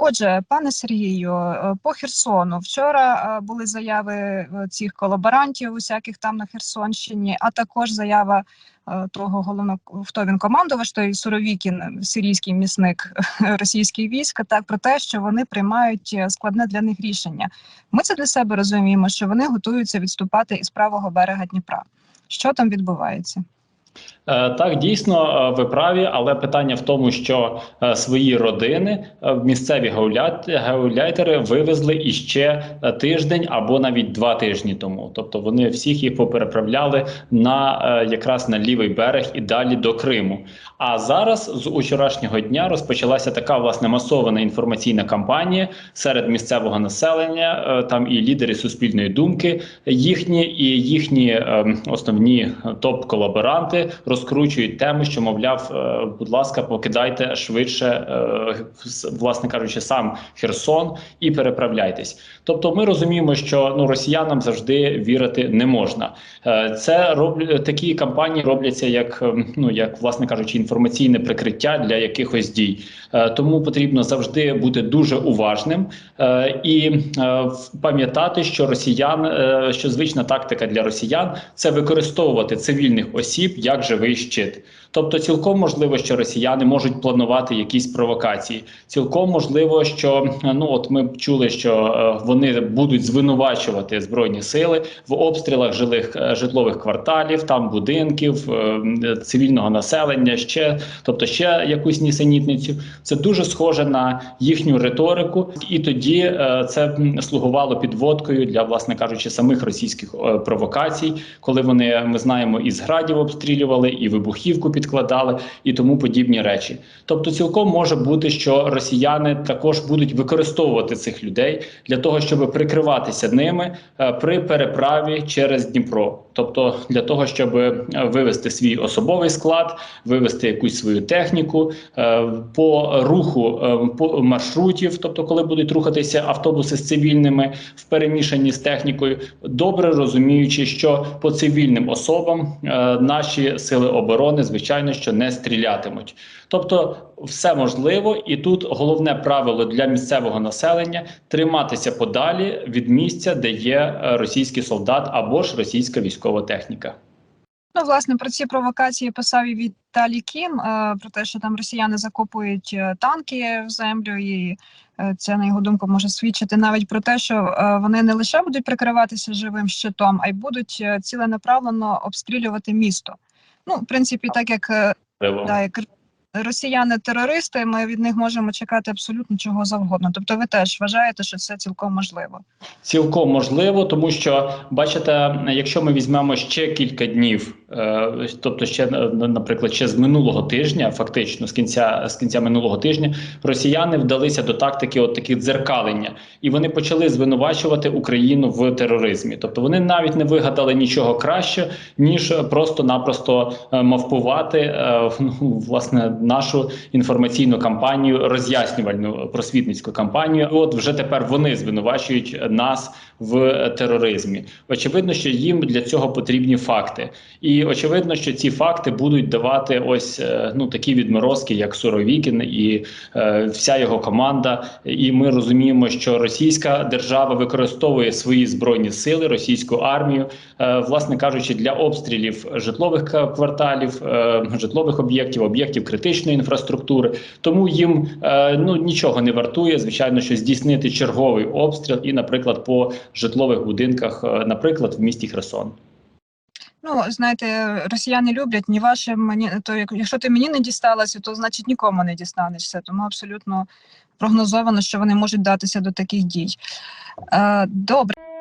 Отже, пане Сергію, е, по Херсону вчора е, були заяви е, цих колаборантів, усяких там на Херсонщині, а також заява того головного, хто він командувач, той Суровікін, сирійський місник російських військ, так про те, що вони приймають складне для них рішення. Ми це для себе розуміємо, що вони готуються відступати із правого берега Дніпра. Що там відбувається? Е, Так, дійсно, е, ви праві, але питання в тому, що е, свої родини місцеві гауляйтери вивезли іще тиждень або навіть два тижні тому. Тобто вони всіх їх попереправляли на якраз на лівий берег і далі до Криму. А зараз з учорашнього дня розпочалася така власне масована інформаційна кампанія серед місцевого населення. Там і лідери суспільної думки їхні, і їхні е, основні топ-колаборанти розкручують тему, що мовляв, е, будь ласка, покидайте швидше, е, власне кажучи, сам Херсон і переправляйтесь. Тобто, ми розуміємо, що ну росіянам завжди вірити не можна. Е, Це роблять такі кампанії робляться як е, ну як власне кажучи, інформаційне прикриття для якихось дій. Тому потрібно завжди бути дуже уважним і пам'ятати, що росіян, що звична тактика для росіян це використовувати цивільних осіб як живий щит. Тобто, цілком можливо, що росіяни можуть планувати якісь провокації. Цілком можливо, що е, ну от ми чули, що е, вони будуть звинувачувати збройні сили в обстрілах жилих е, житлових кварталів, там будинків, цивільного населення, ще тобто ще якусь нісенітницю. Це дуже схоже на їхню риторику, і тоді це слугувало підводкою для, власне кажучи, самих російських провокацій, коли вони ми знаємо із градів обстрілювали, і вибухівку підкладали, і тому подібні речі. Тобто, цілком може бути, що росіяни також будуть використовувати цих людей для того, щоб прикриватися ними е, при переправі через Дніпро. Тобто для того, щоб е, вивести свій особовий склад, вивести якусь свою техніку е, по руху е, по маршрутів, тобто, коли будуть рухатися автобуси з цивільними в перемішанні з технікою, добре розуміючи, що по цивільним особам наші сили оборони, звичайно, що не стрілятимуть. Тобто, все можливо, і тут головне правило для місцевого населення триматися подалі від місця, де є е, російський солдат або ж російська військова техніка. Ну, власне, про ці провокації писав і Віталій Кім е, про те, що там росіяни закопують е, танки в землю, і це на його думку може свідчити навіть про те, що вони не лише будуть прикриватися живим щитом, а й будуть ціленаправлено обстрілювати місто. Ну, в принципі, так як, да, як росіяни терористи, ми від них можемо чекати абсолютно чого завгодно. Тобто, ви теж вважаєте, що це цілком можливо. Цілком можливо, тому що бачите, якщо ми візьмемо ще кілька днів, тобто ще е, наприклад, ще з минулого тижня, фактично з кінця з кінця минулого тижня, росіяни вдалися до тактики от таких дзеркалення, і вони почали звинувачувати Україну в тероризмі. Тобто вони навіть не вигадали нічого краще, ніж просто-напросто е, мавпувати е, ну, власне нашу інформаційну кампанію, роз'яснювальну просвітницьку кампанію. От вже тепер вони звинувачують нас в тероризмі. Очевидно, що їм для цього потрібні факти, і очевидно, що ці факти будуть давати ось е, ну такі відморозки, як Суровікін і е, вся його команда. І ми розуміємо, що російська держава використовує свої збройні сили, російську армію, е, власне кажучи, для обстрілів житлових кварталів, е, житлових об'єктів, об'єктів критичної інфраструктури. Тому їм е, ну нічого не вартує, звичайно, що здійснити черговий обстріл, і, наприклад, по житлових будинках, е, наприклад, в місті Херсон. Ну, знаєте, росіяни люблять ні ваше, мені то як- якщо ти мені не дісталася, то значить нікому не дістанешся. Тому абсолютно прогнозовано, що вони можуть датися до таких дій. Е, добре.